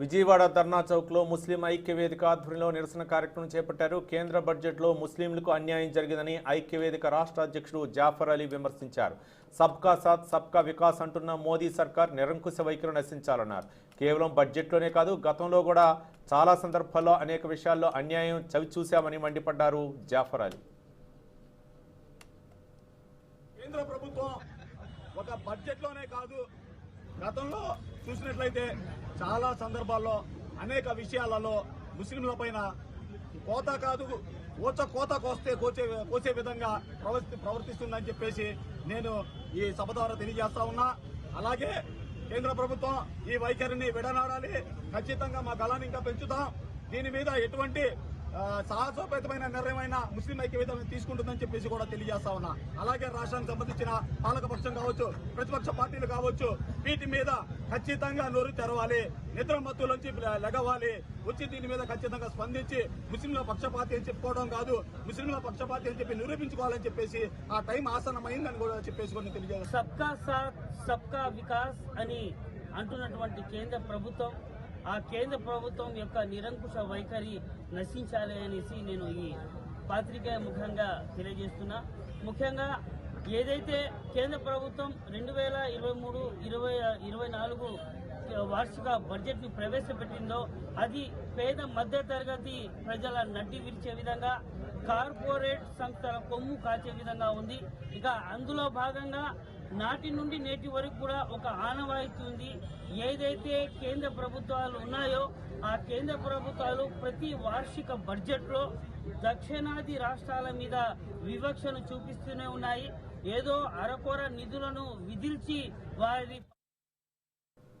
విజయవాడ ధర్నా చౌక్లో ముస్లిం ఐక్య వేదిక ఆధ్వర్యంలో నిరసన కార్యక్రమం చేపట్టారు. కేంద్ర బడ్జెట్లో ముస్లింలకు అన్యాయం జరిగిందని ఐక్య వేదిక రాష్ట్ర అధ్యక్షుడు జాఫర్ అలీ విమర్శించారు. సబ్కా సాత్ సబ్కా వికాస్ అంటున్న మోదీ సర్కార్ నిరంకుశ వైఖరి నశించాలన్నారు. కేవలం బడ్జెట్లోనే కాదు గతంలో కూడా చాలా సందర్భాల్లో అనేక విషయాల్లో అన్యాయం చవి చూశామని మండిపడ్డారు జాఫర్ అలీ. కేంద్ర ప్రభుత్వం ఒక బడ్జెట్లోనే కాదు గతంలో చూసినట్లయితే చాలా సందర్భాల్లో అనేక విషయాలలో ముస్లింల పైన కోత కాదు కోచ కోత కోస్తే కోచే కోసే విధంగా ప్రవర్తి ప్రవర్తిస్తుందని చెప్పేసి నేను ఈ సభ ద్వారా తెలియజేస్తా ఉన్నా. అలాగే కేంద్ర ప్రభుత్వం ఈ వైఖరిని విడనాడాలి. ఖచ్చితంగా మా గళాన్ని ఇంకా పెంచుతాం. దీని మీద ఎటువంటి సాహసోపేతమైన నిర్ణయమైన ముస్లిం ఐక్యవేదం తీసుకుంటుందని చెప్పేసి కూడా తెలియజేస్తా ఉన్నా. అలాగే రాష్ట్రానికి సంబంధించిన పాలకపక్షం కావచ్చు ప్రతిపక్ష పార్టీలు కావచ్చు వీటి మీద ఖచ్చితంగా నోరు తెరవాలి నిద్ర మత్తులోంచి లెగవాలి. వచ్చి దీని మీద ఖచ్చితంగా స్పందించి ముస్లింల పక్షపాతి అని చెప్పుకోవడం కాదు ముస్లింల పక్షపాతి అని చెప్పి నిరూపించుకోవాలని చెప్పేసి ఆ టైం ఆసనమైందని కూడా చెప్పేసి కొన్ని తెలియజేస్తాను సబ్కా సాత్ సబ్కా వికాస్ అని అంటున్నటువంటి కేంద్ర ప్రభుత్వం ఆ కేంద్ర ప్రభుత్వం యొక్క నిరంకుశ వైఖరి నశించాలి అనేసి నేను ఈ పాత్రికేయ ముఖంగా తెలియజేస్తున్నా. ముఖ్యంగా ఏదైతే కేంద్ర ప్రభుత్వం రెండు వేల ఇరవై మూడు ఇరవై ఇరవై నాలుగు వార్షిక బడ్జెట్ని ప్రవేశపెట్టిందో అది పేద మధ్య తరగతి ప్రజల నడ్డి విరిచే విధంగా కార్పొరేట్ సంస్థల కొమ్ము కాచే విధంగా ఉంది. ఇక అందులో భాగంగా నాటి నుండి నేటి వరకు కూడా ఒక ఆనవాయితీ ఉంది. ఏదైతే కేంద్ర ప్రభుత్వాలు ఉన్నాయో ఆ కేంద్ర ప్రభుత్వాలు ప్రతి వార్షిక బడ్జెట్లో దక్షిణాది రాష్ట్రాల మీద వివక్షను చూపిస్తూనే ఉన్నాయి. ఏదో అరకొర నిధులను విధిల్చి వారి